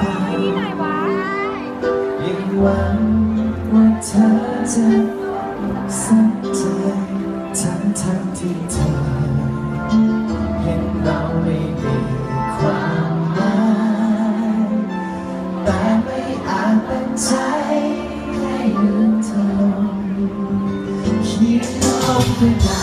ฟ้าที่ไหนยังหวังว่าเธอจะสนใจทั้งทั้งที่เธอเห็นเราไม่มีความหมายแต่ไม่อาจเป็นใจให้ลืมเธอลงเขียนลงไปนา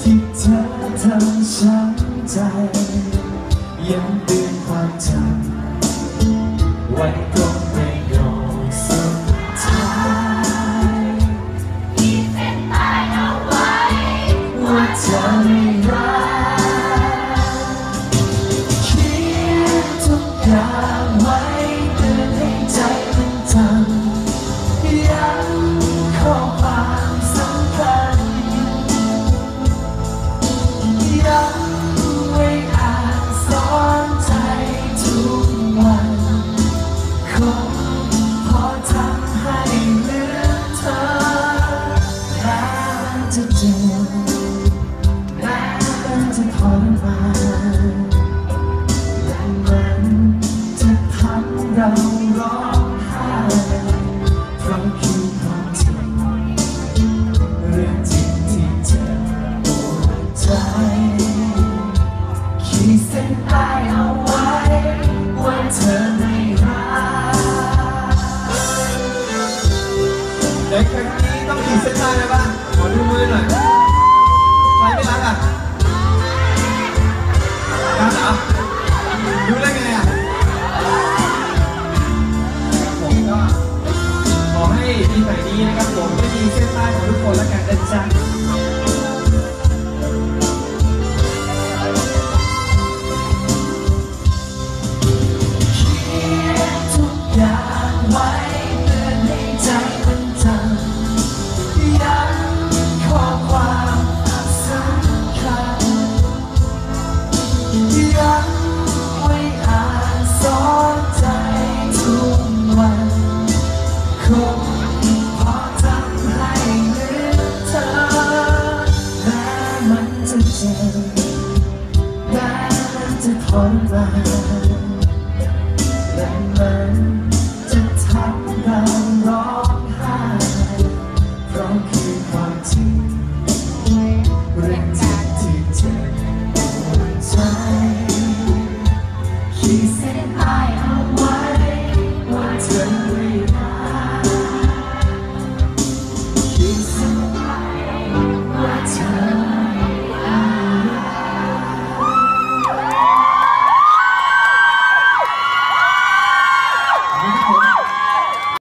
ที่เธอทำช้ำใจ ยังเตือนความจ ทรมานและมันจะทำเราร้องไห้เพราะคือความจริงเรื่องจริงที่เจ็บปวดใจขีดเส้นใต้เอาไว้ว่าเธอไม่รักเด็กครั้งนี้ต้องขีดเส้นใต้ไหมบ้าง นี้นะครับผมไม่มีเส้นใต้ของทุกคนแล้วกันนะจ๊ะ ความาและมัน